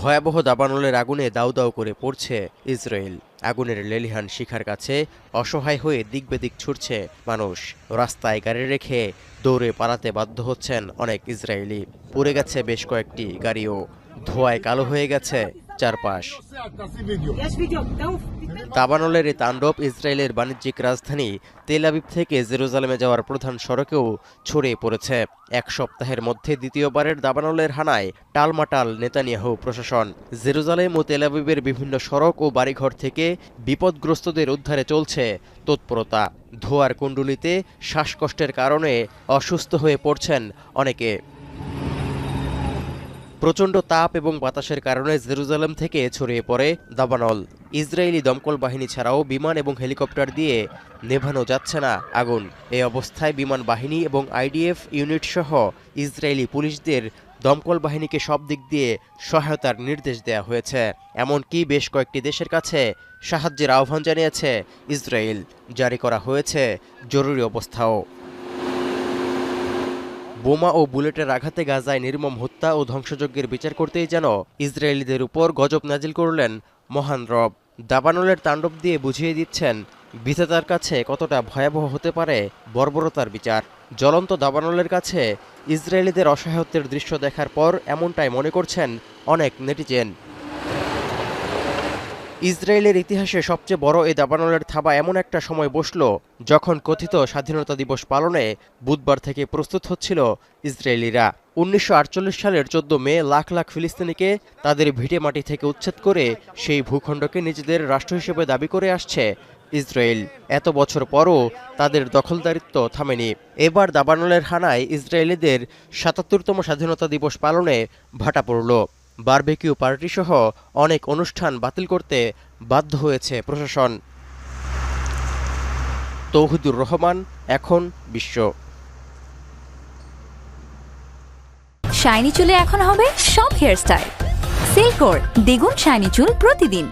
ভয়াবহ দাবানলের আগুনে দাউ দাউ করে পড়ছে ইসরায়েল। আগুনের লেলিহান শিখার কাছে অসহায় হয়ে দিকবেদিক ছুটছে মানুষ। রাস্তায় গাড়ি রেখে দৌড়ে পালাতে বাধ্য হচ্ছেন অনেক ইসরায়েলি। পড়ে গেছে বেশ কয়েকটি গাড়িও। ধোয়ায় কালো হয়ে গেছে চারপাশ। দাবানলের এই তাণ্ডব ইসরায়েলের বাণিজ্যিক রাজধানী তেল আবিব থেকে জেরুজালেমে যাওয়ার প্রধান সড়কেও ছড়িয়ে পড়েছে। এক সপ্তাহের মধ্যে দ্বিতীয়বারের দাবানলের হানায় টালমাটাল নেতানিয়াহু প্রশাসন। জেরুজালেম ও তেল আবিবের বিভিন্ন সড়ক ও বাড়িঘর থেকে বিপদগ্রস্তদের উদ্ধারে চলছে তৎপরতা। ধোয়ার কুণ্ডুলিতে শ্বাসকষ্টের কারণে অসুস্থ হয়ে পড়ছেন অনেকে। প্রচণ্ড তাপ এবং বাতাসের কারণে জেরুজালেম থেকে ছড়িয়ে পড়ে দাবানল। ইসরায়েলি দমকল বাহিনী ছাড়াও বিমান এবং হেলিকপ্টার দিয়ে নেভানো যাচ্ছে না আগুন। এই অবস্থায় বিমান বাহিনী এবং আইডিএফ ইউনিট সহ ইসরায়েলি পুলিশদের দমকল বাহিনীকে সব দিক দিয়ে সহায়তার নির্দেশ দেওয়া হয়েছে। এমনকি বেশ কয়েকটি দেশের কাছে সাহায্যের আহ্বান জানিয়েছে ইসরায়েল। জারি করা হয়েছে জরুরি অবস্থাও। বোমা ও বুলেটের আঘাতে গাজায় নির্মম হত্যা ও ধ্বংসযজ্ঞের বিচার করতেই যেন ইসরায়েলিদের উপর গজব নাজিল করলেন মহান রব। দাবানলের তাণ্ডব দিয়ে বুঝিয়ে দিচ্ছেন, বিধাতার কাছে কতটা ভয়াবহ হতে পারে বর্বরতার বিচার। জ্বলন্ত দাবানলের কাছে ইসরায়েলিদের অসহায়ত্বের দৃশ্য দেখার পর এমনটাই মনে করছেন অনেক নেটিজেন। ইসরায়েলের ইতিহাসে সবচেয়ে বড় এই দাবানলের থাবা এমন একটা সময় বসল যখন কথিত স্বাধীনতা দিবস পালনে বুধবার থেকে প্রস্তুত হচ্ছিল ইসরায়েলিরা। উনিশশো আটচল্লিশ সালের চোদ্দ মে লাখ লাখ ফিলিস্তিনিকে তাদের ভিটে মাটি থেকে উচ্ছেদ করে সেই ভূখণ্ডকে নিজেদের রাষ্ট্র হিসেবে দাবি করে আসছে ইসরায়েল। এত বছর পরও তাদের দখলদারিত্ব থামেনি। এবার দাবানলের হানায় ইসরায়েলিদের সাতাত্তরতম স্বাধীনতা দিবস পালনে ভাটা পড়ল। বারবেকিউ পার্টি সহ অনেক অনুষ্ঠান বাতিল করতে বাধ্য হয়েছে প্রশাসন। তৌহিদুর রহমান, এখন বিশ্ব। শাইনি চুলে এখন হবে সব হেয়ারস্টাইল। সিল্কোর দ্বিগুণ শাইনি চুল প্রতিদিন।